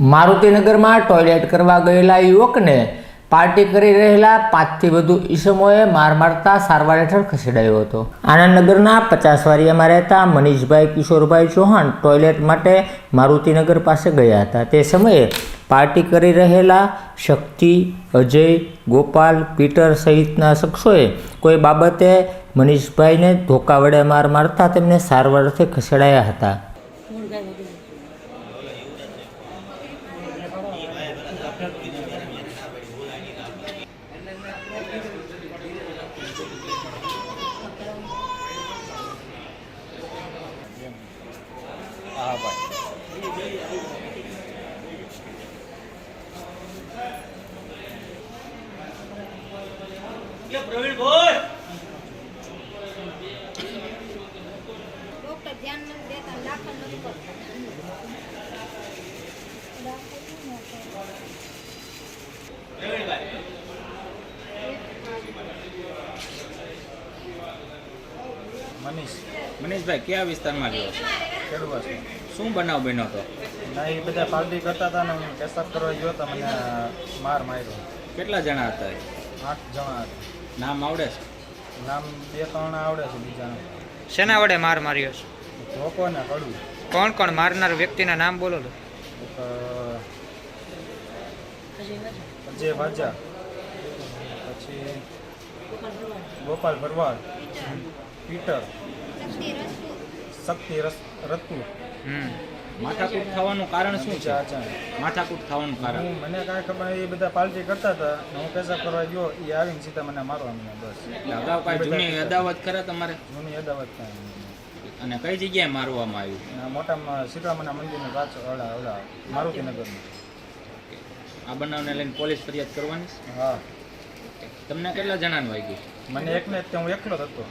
મારુતિનગરમાં toilet કરવા ગયેલા યુવકને પાર્ટી કરી રહેલા પાંચથી વધુ ઈસમોએ માર મારતા સારવાર હેઠળ ખસેડાયો હતો. આનંદનગરના પચાસ વારિયામાં રહેતા મનીષભાઈ કિશોરભાઈ ચૌહાણ ટોયલેટ માટે મારુતિનગર પાસે ગયા હતા. તે સમયે પાર્ટી કરી રહેલા શક્તિ, અજય, ગોપાલ, પીટર સહિતના શખ્સોએ કોઈ બાબતે મનીષભાઈને ધોકા વડે માર મારતા તેમને સારવાર અર્થે ખસેડાયા હતા. હા ભાઈ ડોક્ટર ધ્યાન નથી દેતા દાખલ નથી કરતા. મનીષ મનીષભાઈ કયા વિસ્તારમાં રહ્યો ખેડૂત છે. શું બનાવ બન્યો હતો? ના એ બધા પાર્ટી કરતા હતા ને હું પેશાબ કરવા ગયો તો મને માર માર્યો. કેટલા જણા હતા એ? આઠ જણા હતા. નામ આવડે છે? નામ બે ત્રણ આવડે છે બીજા શેના વડે માર માર્યો છે? ધોકો ને કડવું કોણ કોણ મારનાર વ્યક્તિના નામ બોલો તો. અજય વાજા. પછી ગોપાલ ભરવાડ. પીટર. શક્તિ રસ્તુ શક્તિ રસ રતુ હમ. માથાકૂટ થવાનું કારણ શું છે? માથાકૂટ થવાનું કારણ. મને કાંઈ ખબર એ બધા પાર્ટી કરતા હતા. હું પેશાબ કરવા ગયો એ આવીને સીધા મને મારવા મને બસ. એટલે અગાઉ કાંઈ જૂની અદાવત કરે તમારે? જૂની અદાવત કાંઈ. અને કઈ જગ્યાએ મારવામાં આવ્યું? મોટામાં મોટા સીતામાના મંદિરની પાછળ ઓલા ઓલા મારુતિનગરમાં આ બનાવને લઈને પોલીસ ફરિયાદ કરવાની? હા. તમને કેટલા જણાનું વાગ્યું મને એકને તે હું એકલો જ હતો.